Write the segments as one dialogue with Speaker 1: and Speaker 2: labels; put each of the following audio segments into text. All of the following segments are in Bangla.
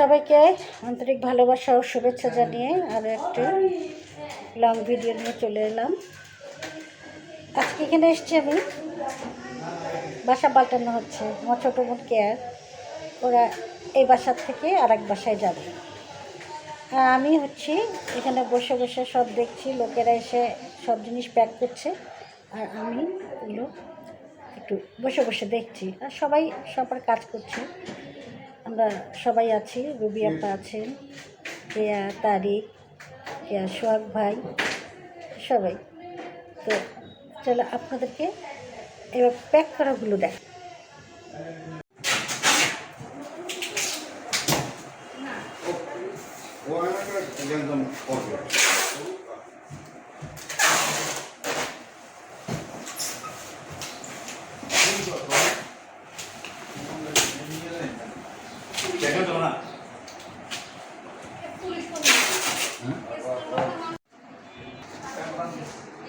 Speaker 1: সবাইকে আন্তরিক ভালোবাসা ও শুভেচ্ছা জানিয়ে আরও একটি লং ভিডিও নিয়ে চলে এলাম। আজকে এখানে এসছি আমি। বাসা পাল্টানো হচ্ছে। আমার ছোটো বোন কেয়ার। ওরা এই বাসার থেকে আর এক বাসায় যাবে। আর আমি হচ্ছি এখানে বসে বসে সব দেখছি, লোকেরা এসে সব জিনিস প্যাক করছে। আর আমি এগুলো একটু বসে বসে দেখছি। আর সবাই সবার কাজ করছে। আমরা সবাই আছি রুবি আপা আছেন কেয়া তারিক কেয়া সোহাগ ভাই সবাই তো চলো আপনাদেরকে এবার প্যাক করাগুলো দেখ
Speaker 2: ana yandan korkuyor. দেখেন তো না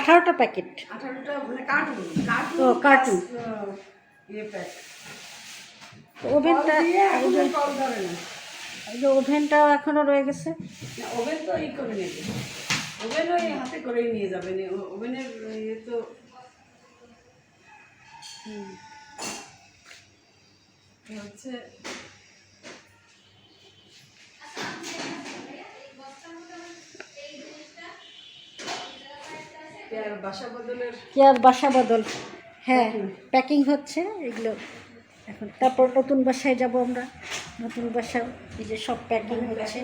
Speaker 1: আঠারোটা প্যাকেট
Speaker 3: আঠারোটা মানে কার্টুন কার্টুন
Speaker 1: ও, কার্টুন।
Speaker 3: ইয়ে প্যাক
Speaker 1: ওভেনটা যে ওভেনটাও এখনও রয়ে গেছে।
Speaker 3: না, ওভেন তো ই করে নেবে ওভেন ওই হাতে করেই নিয়ে যাবেন ওভেনের ইয়ে তো হুম। হচ্ছে পেয়ার বাসা বদলের
Speaker 1: কি বাসা বদল। হ্যাঁ প্যাকিং। হচ্ছে এগুলো এখন। তারপর নতুন বাসায় যাব আমরা। নতুন বাসা এই যে সব প্যাকিং হচ্ছে।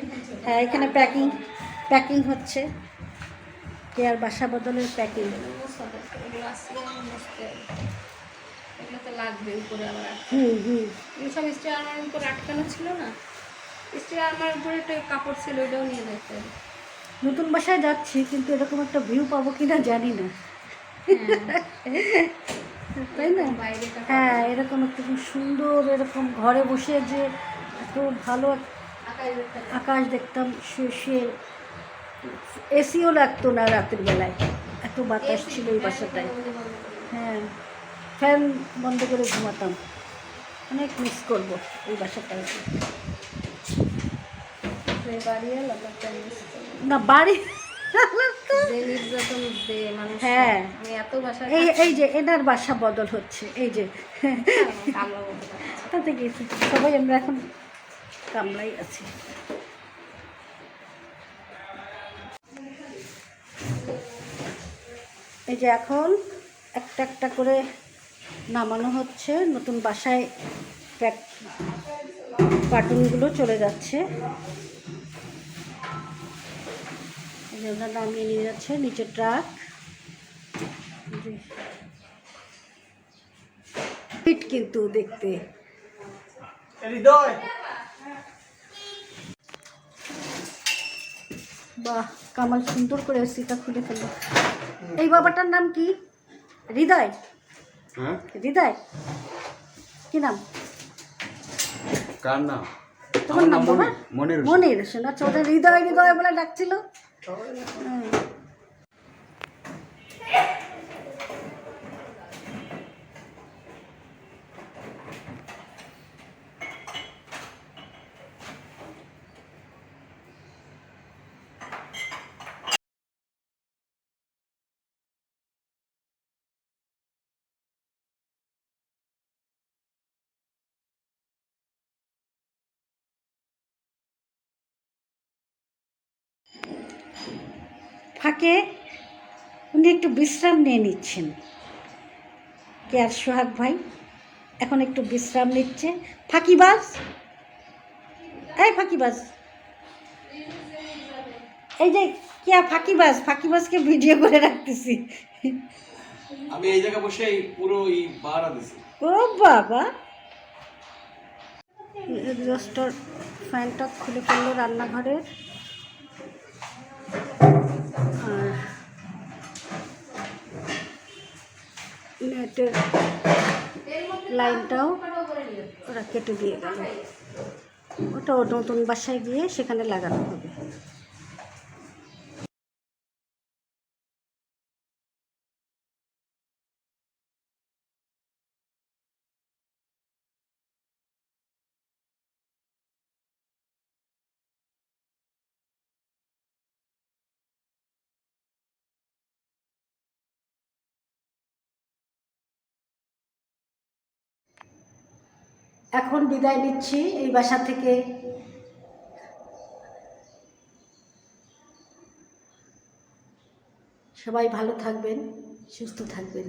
Speaker 1: হ্যাঁ এখানে প্যাকিং প্যাকিং হচ্ছে। কেয়ার বাসা বদলের প্যাকিং।
Speaker 4: এগুলো তো লাগবে উপরে আবার
Speaker 1: হুম। হুম
Speaker 4: সব স্টিল আলমারির উপর আটকানো ছিল না। স্টিল আলমারির উপরে একটা কাপড় ছিল ওইটাও নিয়ে যেতে হবে।
Speaker 1: নতুন বাসায় যাচ্ছি কিন্তু এরকম একটা ভিউ পাবো কিনা জানি না। তাই না? হ্যাঁ এরকম একটা খুব সুন্দর এরকম ঘরে বসে যে এত ভালো
Speaker 4: আকাশ
Speaker 1: দেখতাম শুয়ে এসিও লাগতো না রাতের বেলায়। এত বাতাস ছিল এই বাসাটায়। হ্যাঁ ফ্যান বন্ধ করে ঘুমাতাম। অনেক মিস করব এই বাসাটায়।
Speaker 4: বাড়ি এলো একটা miss করলাম।
Speaker 1: না বাড়ি হ্যাঁ।
Speaker 4: আমি এত বাসা
Speaker 1: এই এই যে এনার বাসা বদল হচ্ছে এই যে। তাতে গেছি সবাই আমরা এখন কামলাই আছি। এই যে এখন একটা একটা করে নামানো হচ্ছে নতুন বাসায় প্যাক কার্টুনগুলো চলে যাচ্ছে এই যে ওরা নামিয়ে নিয়ে যাচ্ছে নিচে ট্রাক। ফিট কিন্তু দেখতে। বাহ কামাল সুন্দর করে সিটা খুলে ফেলল। এই বাবাটার নাম কি? হৃদয়?
Speaker 2: হ্যাঁ?
Speaker 1: হৃদয়? কি নাম?
Speaker 2: কার নাম?
Speaker 1: তোমার নাম
Speaker 2: মনির।
Speaker 1: মনির শোনা ওটা হৃদয় হৃদয় বলে ডাকছিল? হুম। ফাঁকে উনি একটু বিশ্রাম নিয়ে নিচ্ছেন। কে আর সোহাগ ভাই? এখন একটু বিশ্রাম নিচ্ছে। ফাঁকিবাজ? এই ফাঁকিবাজ। এই যে কে আর ফাঁকিবাজ ফাঁকিবাজকে ভিডিও করে রাখতেছি।
Speaker 5: আমি এই জায়গায় বসে এই পুরো এই পাহারা দিছি।
Speaker 1: ও বাবা। এক্সস্টর ফ্যানটা খুলে ফেলল রান্নাঘরের। নেটের লাইনটাও ওরা কেটে দিয়ে গেল। ওটা নতুন বাসায় গিয়ে সেখানে লাগানো হবে। এখন বিদায় নিচ্ছি এই বাসা থেকে। সবাই ভালো থাকবেন সুস্থ থাকবেন।